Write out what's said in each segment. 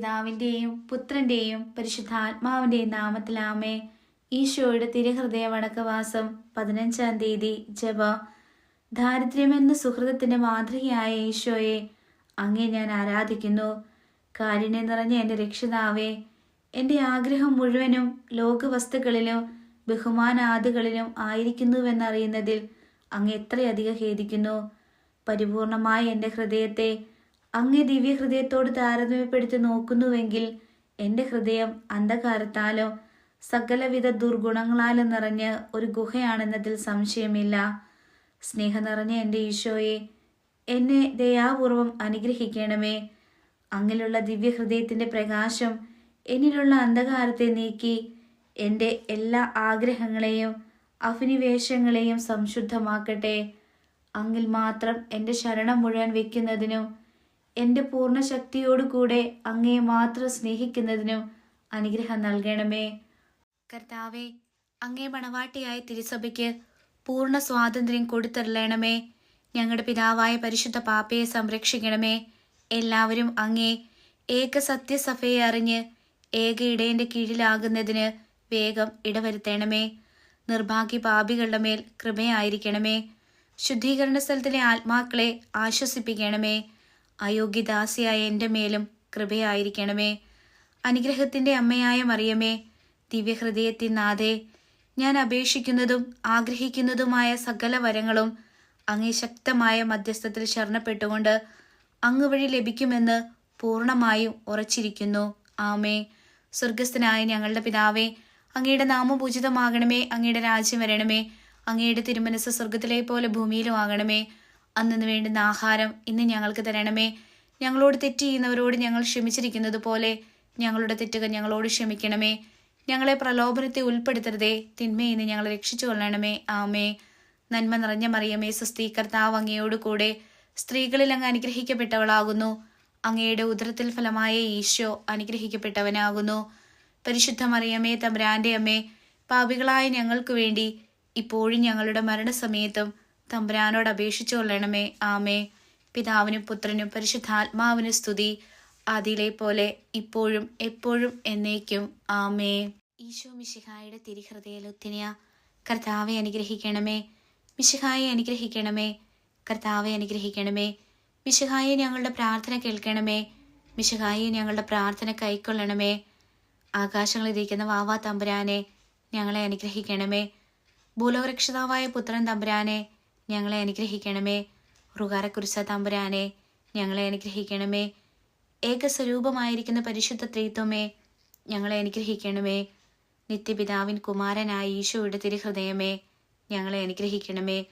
പിതാവിന്റെയും പുത്രന്റെയും പരിശുദ്ധാത്മാവിന്റെയും നാമത്തിലാമേ ഈശോയുടെ തിരുഹൃദയ വണക്കവാസം പതിനഞ്ചാം തീയതി ജപ. ദാരിദ്ര്യമെന്ന സുഹൃതത്തിന്റെ മാതൃകയായ ഈശോയെ അങ്ങേ ഞാൻ ആരാധിക്കുന്നു. കാരുണ്യം നിറഞ്ഞ എന്റെ രക്ഷിതാവേ എന്റെ ആഗ്രഹം മുഴുവനും ലോകവസ്തുക്കളിലും ബഹുമാനാദികളിലും ആയിരിക്കുന്നുവെന്നറിയുന്നതിൽ അങ്ങ് എത്രയധികം ഖേദിക്കുന്നു. പരിപൂർണമായി എന്റെ ഹൃദയത്തെ അങ്ങേ ദിവ്യഹൃദയത്തോട് താരതമ്യപ്പെടുത്തി നോക്കുന്നുവെങ്കിൽ എന്റെ ഹൃദയം അന്ധകാരത്താലോ സകലവിധ ദുർഗുണങ്ങളാലും നിറഞ്ഞ് ഒരു ഗുഹയാണെന്നതിൽ സംശയമില്ല. സ്നേഹം നിറഞ്ഞ എന്റെ ഈശോയെ എന്നെ ദയാപൂർവം അനുഗ്രഹിക്കണമേ. അങ്ങിലുള്ള ദിവ്യഹൃദയത്തിന്റെ പ്രകാശം എന്നിലുള്ള അന്ധകാരത്തെ നീക്കി എന്റെ എല്ലാ ആഗ്രഹങ്ങളെയും അഭിനിവേശങ്ങളെയും സംശുദ്ധമാക്കട്ടെ. അങ്ങിൽ മാത്രം എന്റെ ശരണം മുഴുവൻ വയ്ക്കുന്നതിനും എന്റെ പൂർണ ശക്തിയോടുകൂടെ അങ്ങയെ മാത്രം സ്നേഹിക്കുന്നതിനും അനുഗ്രഹം നൽകണമേ. കർത്താവെ അങ്ങേ മണവാട്ടിയായ തിരുസഭയ്ക്ക് പൂർണ സ്വാതന്ത്ര്യം കൊടുത്തരളണമേ ഞങ്ങളുടെ പിതാവായ പരിശുദ്ധ പാപ്പയെ സംരക്ഷിക്കണമേ. എല്ലാവരും അങ്ങേ ഏക സത്യസഭയെ അറിഞ്ഞ് ഏക ഇടയന്റെ കീഴിലാകുന്നതിന് വേഗം ഇടവരുത്തണമേ. നിർഭാഗ്യ പാപികളുടെ മേൽ കൃപയായിരിക്കണമേ. ശുദ്ധീകരണ സ്ഥലത്തിലെ ആത്മാക്കളെ ആശ്വസിപ്പിക്കണമേ. അയോഗ്യദാസിയായ എന്റെ മേലും കൃപയായിരിക്കണമേ. അനുഗ്രഹത്തിന്റെ അമ്മയായ മറിയമേ ദിവ്യഹൃദയത്തിൻ നാഥേ ഞാൻ അപേക്ഷിക്കുന്നതും ആഗ്രഹിക്കുന്നതുമായ സകല വരങ്ങളും അങ്ങേ ശക്തമായ മധ്യസ്ഥത്തിൽ ശരണപ്പെട്ടുകൊണ്ട് അങ്ങ് വഴി ലഭിക്കുമെന്ന് പൂർണമായും ഉറച്ചിരിക്കുന്നു. ആമേ സ്വർഗസ്ഥനായ ഞങ്ങളുടെ പിതാവേ അങ്ങയുടെ നാമം പൂജിതമാകണമേ അങ്ങയുടെ രാജ്യം വരണമേ അങ്ങയുടെ തിരുമനസ് സ്വർഗത്തിലെ പോലെ ഭൂമിയിലും ആകണമേ. അന്നു വേണ്ടുന്ന ആഹാരം ഇന്ന് ഞങ്ങൾക്ക് തരണമേ. ഞങ്ങളോട് തെറ്റ് ചെയ്യുന്നവരോട് ഞങ്ങൾ ക്ഷമിച്ചിരിക്കുന്നത് പോലെ ഞങ്ങളുടെ തെറ്റുകൾ ഞങ്ങളോട് ക്ഷമിക്കണമേ. ഞങ്ങളെ പ്രലോഭനത്തെ ഉൾപ്പെടുത്തരുതേ. തിന്മയിൽ നിന്ന് ഞങ്ങളെ രക്ഷിച്ചു കൊള്ളണമേ. ആമേ. നന്മ നിറഞ്ഞ മറിയമേ സുസ്തി കർത്താവ് അങ്ങയോട് കൂടെ സ്ത്രീകളിൽ അങ്ങ് അനുഗ്രഹിക്കപ്പെട്ടവളാകുന്നു. അങ്ങയുടെ ഉദരത്തിൽ ഫലമായ ഈശോ അനുഗ്രഹിക്കപ്പെട്ടവനാകുന്നു. പരിശുദ്ധ മറിയമേ തമ്പുരാന്റെ അമ്മേ പാപികളായ ഞങ്ങൾക്ക് വേണ്ടി ഇപ്പോഴും ഞങ്ങളുടെ മരണസമയത്തും തമ്പുരാനോട് അപേക്ഷിച്ചു കൊള്ളണമേ. ആമേ. പിതാവിനും പുത്രനും പരിശുദ്ധാത്മാവിനും സ്തുതി. അതിലെ പോലെ ഇപ്പോഴും എപ്പോഴും എന്നേക്കും. ആമേ. ഈശോ മിശിഹായുടെ തിരിഹൃദയലുത്തിനിയ കർത്താവെ അനുഗ്രഹിക്കണമേ. മിശിഹായെ അനുഗ്രഹിക്കണമേ. കർത്താവെ അനുഗ്രഹിക്കണമേ. മിശിഹായെ ഞങ്ങളുടെ പ്രാർത്ഥന കേൾക്കണമേ. മിശിഹായെ ഞങ്ങളുടെ പ്രാർത്ഥന കൈക്കൊള്ളണമേ. ആകാശങ്ങളിരിക്കുന്ന വാവാ തമ്പുരാനെ ഞങ്ങളെ അനുഗ്രഹിക്കണമേ. ഭൂലോകരക്ഷിതാവായ പുത്രൻ തമ്പുരാനെ ഞങ്ങളെ അനുഗ്രഹിക്കണമേ. റുകാരക്കുരിശ തമ്പുരാനെ ഞങ്ങളെ അനുഗ്രഹിക്കണമേ. ഏകസ്വരൂപമായിരിക്കുന്ന പരിശുദ്ധ ത്രീത്വമേ ഞങ്ങളെ അനുഗ്രഹിക്കണമേ. നിത്യപിതാവിൻ കുമാരനായ ഈശോയുടെ തിരുഹൃദയമേ ഞങ്ങളെ അനുഗ്രഹിക്കണമേ.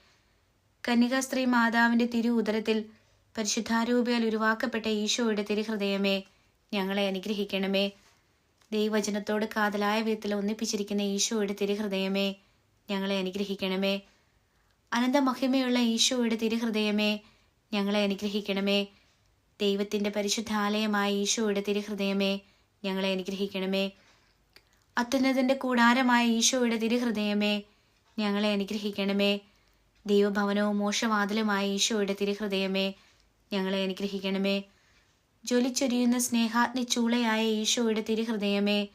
കന്യകാസ്ത്രീ മാതാവിന്റെ തിരു ഉദരത്തിൽ പരിശുദ്ധാരൂപയാൽ ഉരുവാക്കപ്പെട്ട ഈശോയുടെ തിരുഹൃദയമേ ഞങ്ങളെ അനുഗ്രഹിക്കണമേ. ദൈവചനത്തോട് കാതലായ വിധത്തിൽ ഒന്നിപ്പിച്ചിരിക്കുന്ന ഈശോയുടെ തിരുഹൃദയമേ ഞങ്ങളെ അനുഗ്രഹിക്കണമേ. അനന്തമഹിമയുള്ള ഈശോയുടെ തിരുഹൃദയമേ ഞങ്ങളെ അനുഗ്രഹിക്കണമേ. ദൈവത്തിന്റെ പരിശുദ്ധാലയമായ ഈശോയുടെ തിരുഹൃദയമേ ഞങ്ങളെ അനുഗ്രഹിക്കണമേ. അത്യുന്നതിന്റെ കൂടാരമായ ഈശോയുടെ തിരുഹൃദയമേ ഞങ്ങളെ അനുഗ്രഹിക്കണമേ. ദൈവഭവനവും മോശവാതിലുമായ ഈശോയുടെ തിരുഹൃദയമേ ഞങ്ങളെ അനുഗ്രഹിക്കണമേ. ജ്വലിച്ചൊരിയുന്ന സ്നേഹാഗ്നി ചൂളയായ ഈശോയുടെ തിരുഹൃദയമേ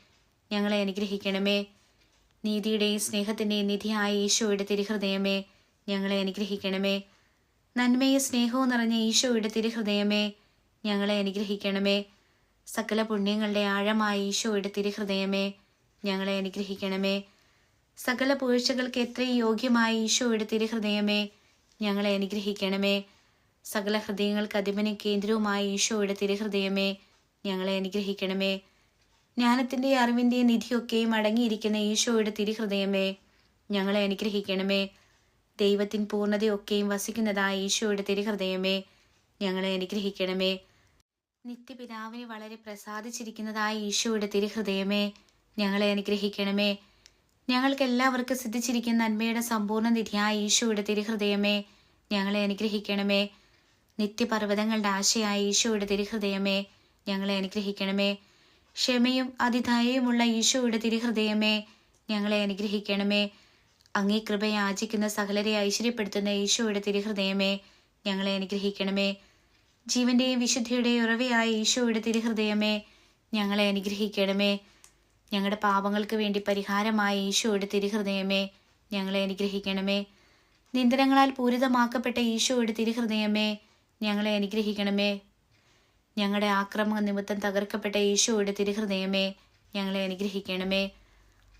ഞങ്ങളെ അനുഗ്രഹിക്കണമേ. നീതിയുടെയും സ്നേഹത്തിന്റെയും നിധിയായ ഈശോയുടെ തിരുഹൃദയമേ ഞങ്ങളെ അനുഗ്രഹിക്കണമേ. നന്മയും സ്നേഹവും നിറഞ്ഞ ഈശോയുടെ തിരുഹൃദയമേ ഞങ്ങളെ അനുഗ്രഹിക്കണമേ. സകല പുണ്യങ്ങളുടെ ആഴമായ ഈശോയുടെ തിരുഹൃദയമേ ഞങ്ങളെ അനുഗ്രഹിക്കണമേ. സകല പൂഴ്ചകൾക്ക് എത്രയും യോഗ്യമായ ഈശോയുടെ തിരുഹൃദയമേ ഞങ്ങളെ അനുഗ്രഹിക്കണമേ. സകല ഹൃദയങ്ങൾക്ക് അധിപനും കേന്ദ്രവുമായ ഈശോയുടെ തിരുഹൃദയമേ ഞങ്ങളെ അനുഗ്രഹിക്കണമേ. ജ്ഞാനത്തിന്റെയും അറിവിന്റെയും നിധിയൊക്കെയും അടങ്ങിയിരിക്കുന്ന ഈശോയുടെ തിരുഹൃദയമേ ഞങ്ങളെ അനുഗ്രഹിക്കണമേ. ദൈവത്തിൻ പൂർണതയൊക്കെയും വസിക്കുന്നതായ ഈശോയുടെ തിരുഹൃദയമേ ഞങ്ങളെ അനുഗ്രഹിക്കണമേ. നിത്യപിതാവിന് വളരെ പ്രസാദിച്ചിരിക്കുന്നതായ ഈശോയുടെ തിരുഹൃദയമേ ഞങ്ങളെ അനുഗ്രഹിക്കണമേ. ഞങ്ങൾക്ക് എല്ലാവർക്കും സിദ്ധിച്ചിരിക്കുന്ന നന്മയുടെ സമ്പൂർണ നിധിയായ ഈശോയുടെ തിരുഹൃദയമേ ഞങ്ങളെ അനുഗ്രഹിക്കണമേ. നിത്യപർവതങ്ങളുടെ ആശയായ ഈശോയുടെ തിരുഹൃദയമേ ഞങ്ങളെ അനുഗ്രഹിക്കണമേ. ക്ഷമയും അതിഥായയുമുള്ള ഈശോയുടെ തിരുഹൃദയമേ ഞങ്ങളെ അനുഗ്രഹിക്കണമേ. അങ്ങേ കൃപയെ ആചിക്കുന്ന സകലരെ ഐശ്വര്യപ്പെടുത്തുന്ന ഈശോയുടെ തിരുഹൃദയമേ ഞങ്ങളെ അനുഗ്രഹിക്കണമേ. ജീവന്റെയും വിശുദ്ധിയുടെയും ഉറവയായ ഈശോയുടെ തിരുഹൃദയമേ ഞങ്ങളെ അനുഗ്രഹിക്കണമേ. ഞങ്ങളുടെ പാപങ്ങൾക്ക് വേണ്ടി പരിഹാരമായ ഈശോയുടെ തിരുഹൃദയമേ ഞങ്ങളെ അനുഗ്രഹിക്കണമേ. നിന്ദനങ്ങളാൽ പൂരിതമാക്കപ്പെട്ട ഈശോയുടെ തിരുഹൃദയമേ ഞങ്ങളെ അനുഗ്രഹിക്കണമേ. ഞങ്ങളുടെ ആക്രമണ നിമിത്തം തകർക്കപ്പെട്ട ഈശോയുടെ തിരുഹൃദയമേ ഞങ്ങളെ അനുഗ്രഹിക്കണമേ.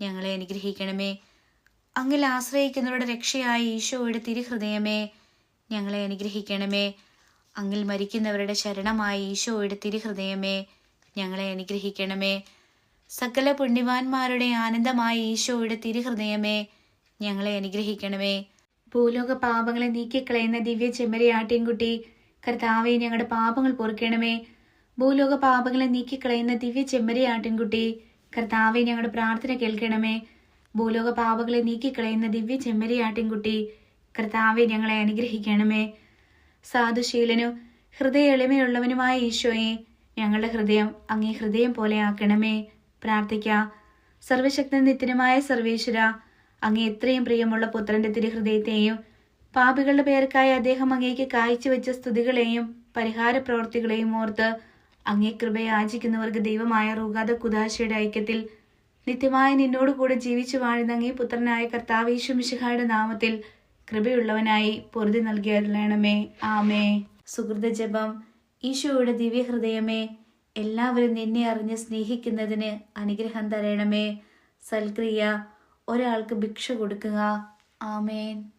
ഞങ്ങളെ അനുഗ്രഹിക്കണമേ. അങ്ങിൽ ആശ്രയിക്കുന്നവരുടെ രക്ഷയായ ഈശോയുടെ തിരുഹൃദയമേ. ഞങ്ങളെ അനുഗ്രഹിക്കണമേ. അങ്ങിൽ മരിക്കുന്നവരുടെ ശരണമായ ഈശോയുടെ തിരുഹൃദയമേ. ഞങ്ങളെ അനുഗ്രഹിക്കണമേ. സകല പുണ്യവാന്മാരുടെ ആനന്ദമായ ഈശോയുടെ തിരുഹൃദയമേ. ഞങ്ങളെ അനുഗ്രഹിക്കണമേ. ഭൂലോക പാപങ്ങളെ നീക്കിക്കളയുന്ന ദിവ്യ ചെമ്മരിയാട്ടിൻകുട്ടി കർത്താവെ ഞങ്ങളുടെ പാപങ്ങൾ പൊറുക്കണമേ. ഭൂലോക പാപങ്ങളെ നീക്കിക്കളയുന്ന ദിവ്യ ചെമ്മരിയാട്ടിൻകുട്ടി കർത്താവെ ഞങ്ങളുടെ പ്രാർത്ഥന കേൾക്കണമേ. ഭൂലോക പാവകളെ നീക്കിക്കളയുന്ന ദിവ്യ ചെമ്മരിയാട്ടിൻകുട്ടി കർത്താവെ ഞങ്ങളെ അനുഗ്രഹിക്കണമേ. സാധുശീലനും ഹൃദയ എളിമയുള്ളവനുമായ ഈശോയെ ഞങ്ങളുടെ ഹൃദയം അങ്ങേ ഹൃദയം പോലെ ആക്കണമേ. പ്രാർത്ഥിക്കാം സർവശക്ത നിത്യനുമായ സർവേശ്വര അങ്ങേ എത്രയും പ്രിയമുള്ള പുത്രന്റെ തിരുഹൃദയത്തെയും പാപികളുടെ പേർക്കായി അദ്ദേഹം അങ്ങേക്ക് കാഴ്ചവെച്ച സ്തുതികളെയും പരിഹാര പ്രവർത്തികളെയും ഓർത്ത് അങ്ങേ കൃപയെ ആചിക്കുന്നവർക്ക് ദൈവമായ റൂഗാത കുദാശയുടെ ഐക്യത്തിൽ നിത്യമായ നിന്നോട് കൂടെ ജീവിച്ചു വാഴുന്ന അങ്ങേ പുത്രനായ കർത്താവേശു മിശിഹായുടെ നാമത്തിൽ കൃപയുള്ളവനായി പൊറുതി നൽകിയരുളണമേ ആമേ. സുഹൃത ജപം. ഈശോയുടെ ദിവ്യഹൃദയമേ എല്ലാവരും നിന്നെ അറിഞ്ഞ് സ്നേഹിക്കുന്നതിന് അനുഗ്രഹം തരണമേ. സൽക്രിയ ഒരാൾക്ക് ഭിക്ഷ കൊടുക്കുക. ആമേൻ.